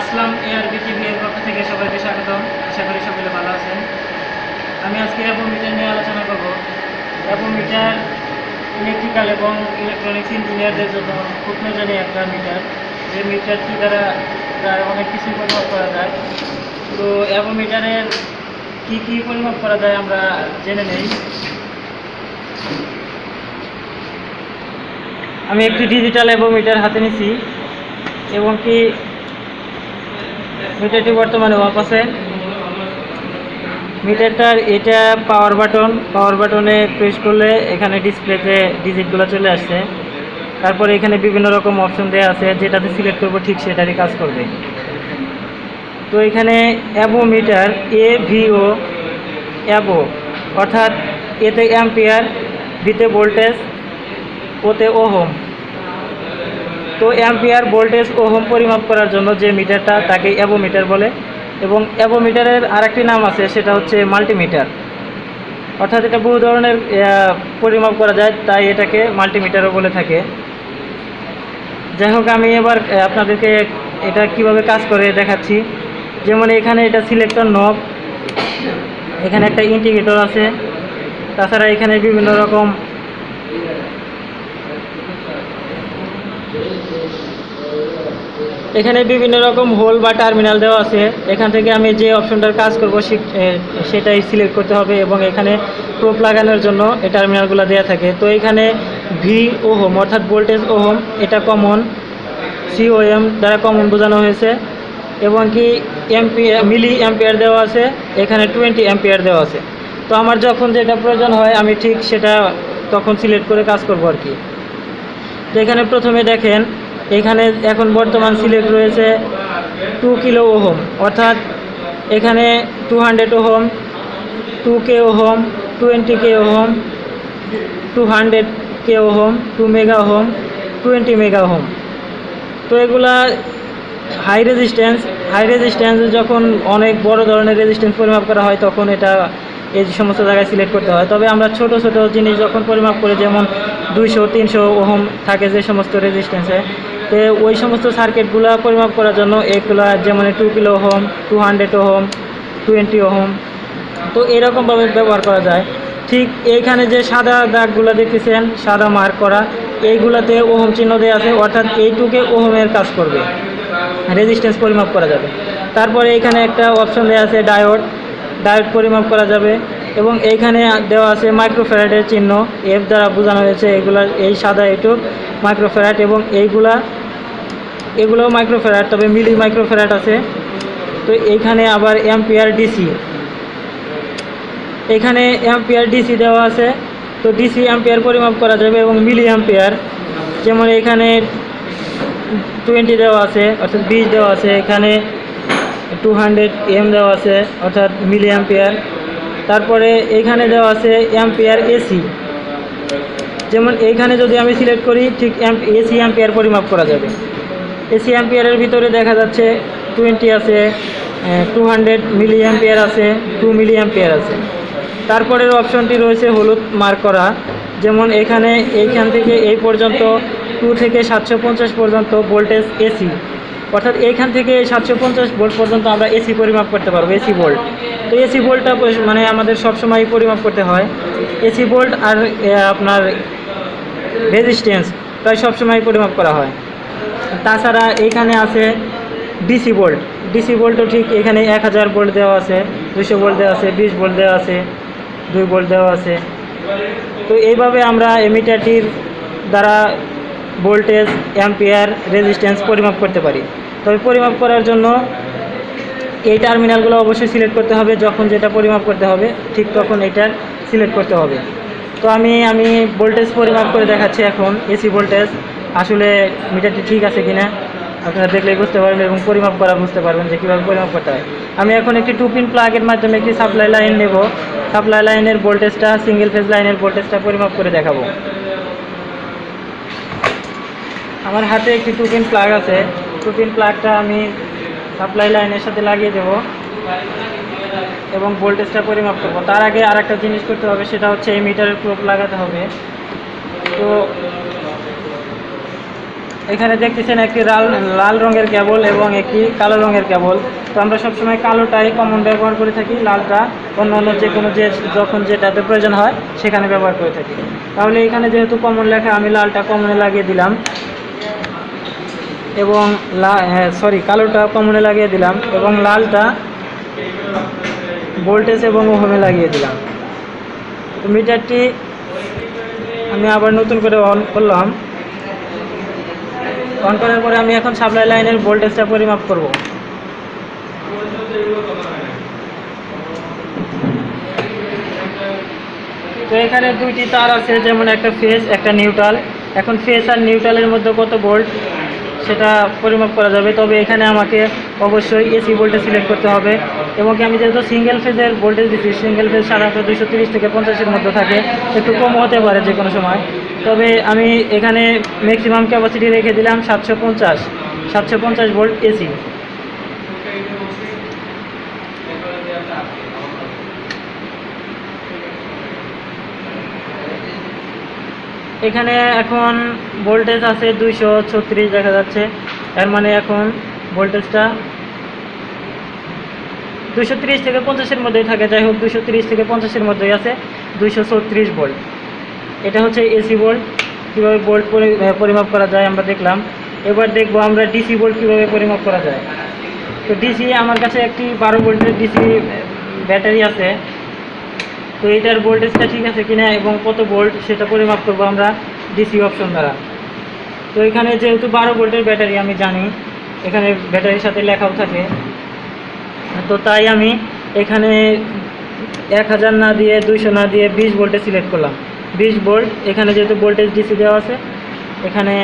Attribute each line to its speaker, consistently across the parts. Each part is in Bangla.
Speaker 1: আসলাম এআরবি টিভি এর পক্ষ থেকে সবাইকে স্বাগতম। আশা করি সকলে ভালো আছেন। আমি আজকে অ্যাপোমিটার নিয়ে আলোচনা করব। অ্যাপোমিটার ইলেকট্রিক্যাল এবং ইলেকট্রনিক্স ইঞ্জিনিয়ারদের জন্য খুব প্রয়োজনীয় একটা মিটার যে মিটারটি দ্বারা প্রায় অনেক কিছু পরিমাপ করা যায় তো অ্যাপোমিটারের কী কী পরিমাপ করা যায় আমরা জেনে নেই আমি একটি ডিজিটাল অ্যাপোমিটার হাতে নিছি এবং কি মিটারটি বর্তমানে অফ আছে। মিটারটার এটা পাওয়ার বাটন পাওয়ার বাটনে প্রেস করলে এখানে ডিসপ্লেতে ডিজিটগুলো চলে আসছে। তারপরে এখানে বিভিন্ন রকম অপশন দেওয়া আছে, যেটাতে সিলেক্ট করব ঠিক সেটারই কাজ করবে। তো এখানে অ্যাবো মিটার এ ভিও অ্যাবো অর্থাৎ এতে অ্যাম্পিয়ার ভিতে ভোল্টেজ ওতে ওহম তো অ্যাম্পিয়ার ভোল্টেজ ওহম পরিমাপ করার জন্য যে মিটারটা তাকে অ্যাবোমিটার বলে এবং অ্যাবোমিটারের আরেকটি নাম আছে, সেটা হচ্ছে মাল্টিমিটার। অর্থাৎ এটা বহু ধরনের পরিমাপ করা যায়, তাই এটাকে মাল্টিমিটারও বলে থাকে। যাই হোক, আমি এবার আপনাদেরকে এটা কীভাবে কাজ করে দেখাচ্ছি। যেমন এখানে এটা সিলেক্টর নব, এখানে একটা ইন্ডিকেটর আছে। তাছাড়া এখানে বিভিন্ন রকম এখানে বিভিন্ন রকম হোল বা টার্মিনাল দেওয়া আছে। এখান থেকে আমি যে অপশনটার কাজ করব সেটাই সিলেক্ট করতে হবে এবং এখানে প্রোপ লাগানোর জন্য এই টার্মিনালগুলো দেওয়া থাকে। তো এখানে ভি ওহম, অর্থাৎ ভোল্টেজ ওহম, এটা কমন সিওএম দ্বারা কমন বোঝানো হয়েছে। এবং কি এমপি মিলি অ্যাম্পিয়ার দেওয়া আছে, এখানে টোয়েন্টি অ্যাম্পিয়ার দেওয়া আছে। তো আমার যখন যেটা প্রয়োজন হয়, আমি ঠিক সেটা তখন সিলেক্ট করে কাজ করব আর কি। তো এখানে প্রথমে দেখেন, এখানে এখন বর্তমান সিলেক্ট রয়েছে টু কিলো ওহম। অর্থাৎ এখানে two hundred ohm two K ohm twenty K ohm two hundred K ohm two mega ohm twenty mega ohm. তো এগুলা হাই রেজিস্ট্যান্স হাই রেজিস্ট্যান্স যখন অনেক বড় ধরনের রেজিস্ট্যান্স পরিমাপ করা হয়, তখন এটা এই সমস্ত জায়গায় সিলেক্ট করতে হয়। তবে আমরা ছোট ছোট জিনিস যখন পরিমাপ করি, যেমন দুইশো, তিনশো ওহম থাকে যে সমস্ত রেজিস্ট্যান্সে তো ওই সমস্ত সার্কিটগুলো পরিমাপ করার জন্য এগুলো যেমন two kilo ohm two hundred ohm twenty ohm তো এরকমভাবে ব্যবহার করা যায়। ঠিক এইখানে যে সাদা দাগগুলো দেখতেছেন, সাদা মার্ক করা, এইগুলাতে ওহম চিহ্ন দেওয়া আছে, অর্থাৎ এইটুকে ওহমের কাজ করবে। রেজিস্ট্যান্স পরিমাপ করা যাবে। তারপরে এখানে একটা অপশন দেওয়া আছে ডায়োড ডায়োড পরিমাপ করা যাবে এবং এইখানে দেওয়া আছে মাইক্রোফ্যারাডের চিহ্ন। এফ দ্বারা বোঝানো হয়েছে এগুলা, এই সাদা এটুক মাইক্রোফ্যারাড এবং এইগুলা, এগুলোও মাইক্রোফ্যারাড, তবে মিলি মাইক্রোফ্যারাড আছে। তো এইখানে আবার অ্যাম্পিয়ার ডিসি। এখানে অ্যাম্পিয়ার ডিসি দেওয়া আছে। তো ডিসি অ্যাম্পিয়ার পরিমাপ করা যাবে এবং মিলি অ্যাম্পিয়ার যেমন এখানে টোয়েন্টি দেওয়া আছে, অর্থাৎ বিশ দেওয়া আছে। এখানে টু হান্ড্রেড এম দেওয়া আছে, অর্থাৎ মিলি অ্যাম্পিয়ার তারপরে এখানে দেওয়া আছে অ্যাম্পিয়ার এসি যেমন এইখানে যদি আমি সিলেক্ট করি, ঠিক এসি অ্যাম্পিয়ার পরিমাপ করা যাবে। এসি অ্যাম্পিয়ারের ভিতরে দেখা যাচ্ছে টোয়েন্টি আছে টু হান্ড্রেড মিলি অ্যাম্পিয়ার আছে টু মিলি অ্যাম্পিয়ার আছে। তারপরের অপশনটি রয়েছে হলুদ মার্ক করা। যেমন এখানে এইখান থেকে এই পর্যন্ত টু থেকে সাতশো পঞ্চাশ পর্যন্ত ভোল্টেজ এসি অর্থাৎ এইখান থেকে সাতশো পঞ্চাশ ভোল্ট পর্যন্ত আমরা এসি পরিমাপ করতে পারব, এসি ভোল্ট তো এসি ভোল্টটা মানে আমাদের সবসময় পরিমাপ করতে হয়। এসি ভোল্ট আর আপনার রেজিস্ট্যান্স প্রায় সবসময় পরিমাপ করা হয়। তাছাড়া এইখানে আছে ডিসি ভোল্ট ডিসি ভোল্টও ঠিক এখানে এক হাজার ভোল্ট দেওয়া আছে, দুশো ভোল্ট দেওয়া আছে, বিশ ভোল্ট দেওয়া আছে, দুই ভোল্ট দেওয়া আছে। তো এইভাবে আমরা এমিটারটির দ্বারা ভোল্টেজ, অ্যাম্পিয়ার রেজিস্ট্যান্স পরিমাপ করতে পারি। তবে পরিমাপ করার জন্য এই টার্মিনালগুলো অবশ্যই সিলেক্ট করতে হবে, যখন যেটা পরিমাপ করতে হবে, ঠিক তখন এটার সিলেক্ট করতে হবে। তো আমি আমি ভোল্টেজ পরিমাপ করে দেখাচ্ছি এখন এসি ভোল্টেজ আসলে মিটারটি ঠিক আছে কিনা, আপনারা দেখলেই বুঝতে পারবেন এবং পরিমাপ করা বুঝতে পারবেন যে কীভাবে পরিমাপ করতে হয়। আমি এখন একটি টু পিন প্লাগের মাধ্যমে একটি সাপ্লাই লাইন নেব সাপ্লাই লাইনের ভোল্টেজটা সিঙ্গেল ফেজ লাইনের ভোল্টেজটা পরিমাপ করে দেখাবো। আমার হাতে একটি টু পিন প্লাগ আছে পিন প্লাগটা আমি সাপ্লাই লাইনের সাথে লাগিয়ে দেব এবং ভোল্টেজটা পরিমাপ করব। তার আগে আর একটা জিনিস করতে হবে, সেটা হচ্ছে এই মিটারের প্রোপ লাগাতে হবে। তো এখানে দেখতেছেন একটি লাল লাল রঙের কেবল এবং একটি কালো রঙের কেবল তো আমরা সবসময় কালোটাই কমন ব্যবহার করে থাকি, লালটা অন্য অন্য যে কোনো যে, যখন যেটাতে প্রয়োজন হয়, সেখানে ব্যবহার করে থাকি। তাহলে এখানে যেহেতু কমন লেখা, আমি লালটা কমনে লাগিয়ে দিলাম। এবং হ্যাঁ সরি কালোটা কমনে লাগিয়ে দিলাম এবং লালটা ভোল্টেজ এবং ওহমে লাগিয়ে দিলাম। তো মিটারটি আমি আবার নতুন করে অন করলাম। অন করার পরে আমি এখন সাপ্লাই লাইনের ভোল্টেজটা পরিমাপ করব। তো এখানে দুইটি তার আছে, যেমন একটা ফেজ একটা নিউট্রাল এখন ফেজ আর নিউট্রালের মধ্যে কত ভোল্ট সেটা পরিমাপ করা যাবে। তবে এখানে আমাকে অবশ্যই এসি ভোল্টেজ সিলেক্ট করতে হবে এবং কি আমি যেহেতু সিঙ্গেল ফেজের ভোল্টেজ দিচ্ছি সিঙ্গেল ফেজ সাধারণত দুশো তিরিশ থেকে পঞ্চাশের মধ্যে থাকে, একটু কম হতে পারে যে কোনো সময়। তবে আমি এখানে ম্যাক্সিমাম ক্যাপাসিটি রেখে দিলাম সাতশো পঞ্চাশ সাতশো পঞ্চাশ ভোল্ট এসি এখানে এখন ভোল্টেজ আছে দুইশো ছত্রিশ দেখা যাচ্ছে। এর মানে এখন ভোল্টেজটা দুশো তিরিশ থেকে পঞ্চাশের মধ্যেই থাকে। যাই হোক দুশো তিরিশ থেকে পঞ্চাশের মধ্যেই আছে। দুইশো ছত্রিশ ভোল্ট এটা হচ্ছে এসি ভোল্ট কীভাবে ভোল্ট পরি- পরিমাপ করা যায় আমরা দেখলাম। এবার দেখব আমরা ডিসি ভোল্ট কীভাবে পরিমাপ করা যায়। তো ডিসি আমার কাছে একটি বারো ভোল্টের ডিসি ব্যাটারি আছে। তো এটার ভোল্টেজটা ঠিক আছে কিনা এবং কত ভোল্ট সেটা পরিমাপ করব আমরা ডিসি অপশন দ্বারা। তো এখানে যেহেতু বারো ভোল্টের ব্যাটারি আমি জানি, এখানে ব্যাটারির সাথে লেখাও থাকে। তো তাই আমি এখানে এক হাজার না দিয়ে, দুইশো না দিয়ে বিশ ভোল্টে সিলেক্ট করলাম। বিশ ভোল্ট এখানে যেহেতু ভোল্টেজ ডিসি দেওয়া আছে, এখানে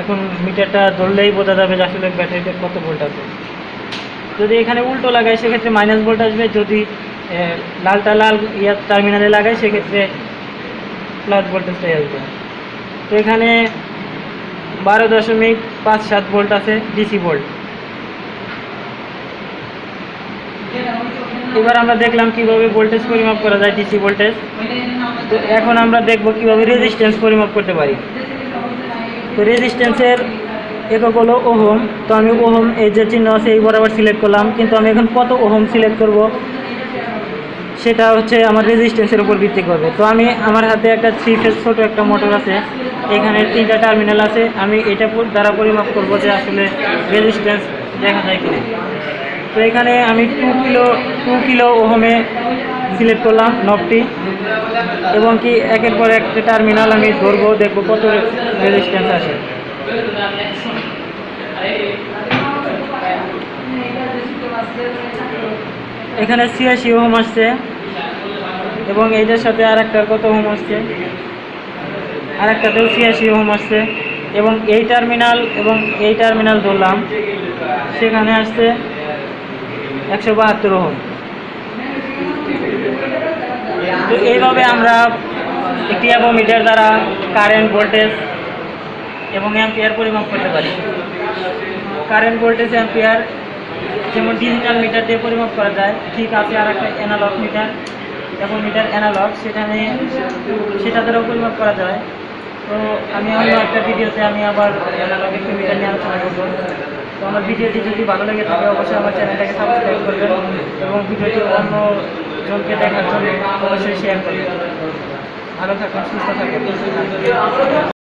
Speaker 1: এখন মিটারটা ধরলেই বোঝা যাবে যে আসলে ব্যাটারিতে কত ভোল্ট আছে। যদি এখানে উল্টো লাগাই, সেক্ষেত্রে মাইনাস ভোল্ট আসবে। যদি লালটা লাল ইয়ার টার্মিনালে লাগাই, সেক্ষেত্রে প্লাস ভোল্টেজটাই আসবে তো এখানে বারো দশমিক পাঁচ সাত ভোল্ট আছে ডিসি ভোল্ট এবার আমরা দেখলাম কীভাবে ভোল্টেজ পরিমাপ করা যায় ডিসি ভোল্টেজ তো এখন আমরা দেখব কীভাবে রেজিস্ট্যান্স পরিমাপ করতে পারি। তো রেজিস্ট্যান্সের একক হলো ওহম। তো আমি ওহম, এই যে চিহ্ন আছে, এই বরাবর সিলেক্ট করলাম। কিন্তু আমি এখন কত ওহম সিলেক্ট করব? সেটা হচ্ছে আমার রেজিস্ট্যান্সের উপর ভিত্তি করবে। তো আমি আমার হাতে একটা থ্রি ফেজ ছোটো একটা মোটর আছে। এখানে তিনটা টার্মিনাল আছে। আমি এটা দ্বারা পরিমাপ করব যে আসলে রেজিস্ট্যান্স দেখা যায় কিনা। তো এখানে আমি টু কিলো টু কিলো ওহমে সিলেক্ট করলাম নবটি এবং কি একের পর একটা টার্মিনাল আমি ধরবো, দেখব কত রেজিস্ট্যান্স আসে। এখানে ছিয়াশি হোম আসছে। এবং এইটার সাথে আর একটার কত হোম আসছে? আর একটাতেও ছিয়াশি হোম আসছে। এবং এই টার্মিনাল এবং এই টার্মিনাল ধরলাম, সেখানে আসছে একশো বাহাত্তর হোম তো এইভাবে আমরা একটি অ্যাবোমিটার দ্বারা কারেন্ট ভোল্টেজ এবং অ্যাম্পিয়ার পরিমাপ করতে পারি। কারেন্ট ভোল্টেজ অ্যাম্পিয়ার যেমন ডিজিটাল মিটার দিয়ে পরিমাপ করা যায়, ঠিক আছে, আর একটা অ্যানালগ মিটার এবং মিটার অ্যানালগ সেখানে সেটা দ্বারাও পরিমাপ করা যায়। তো আমি অন্য একটা ভিডিওতে আমি আবার অ্যানালগ একটি মিটার নিয়ে আলোচনা করব। তো আমার ভিডিওটি যদি ভালো লেগে থাকে, অবশ্যই আমার চ্যানেলটাকে সাবস্ক্রাইব করবেন এবং ভিডিওটি অন্য জনকে দেখার জন্য অবশ্যই শেয়ার করবেন। ভালো থাকুন সুস্থ থাকুন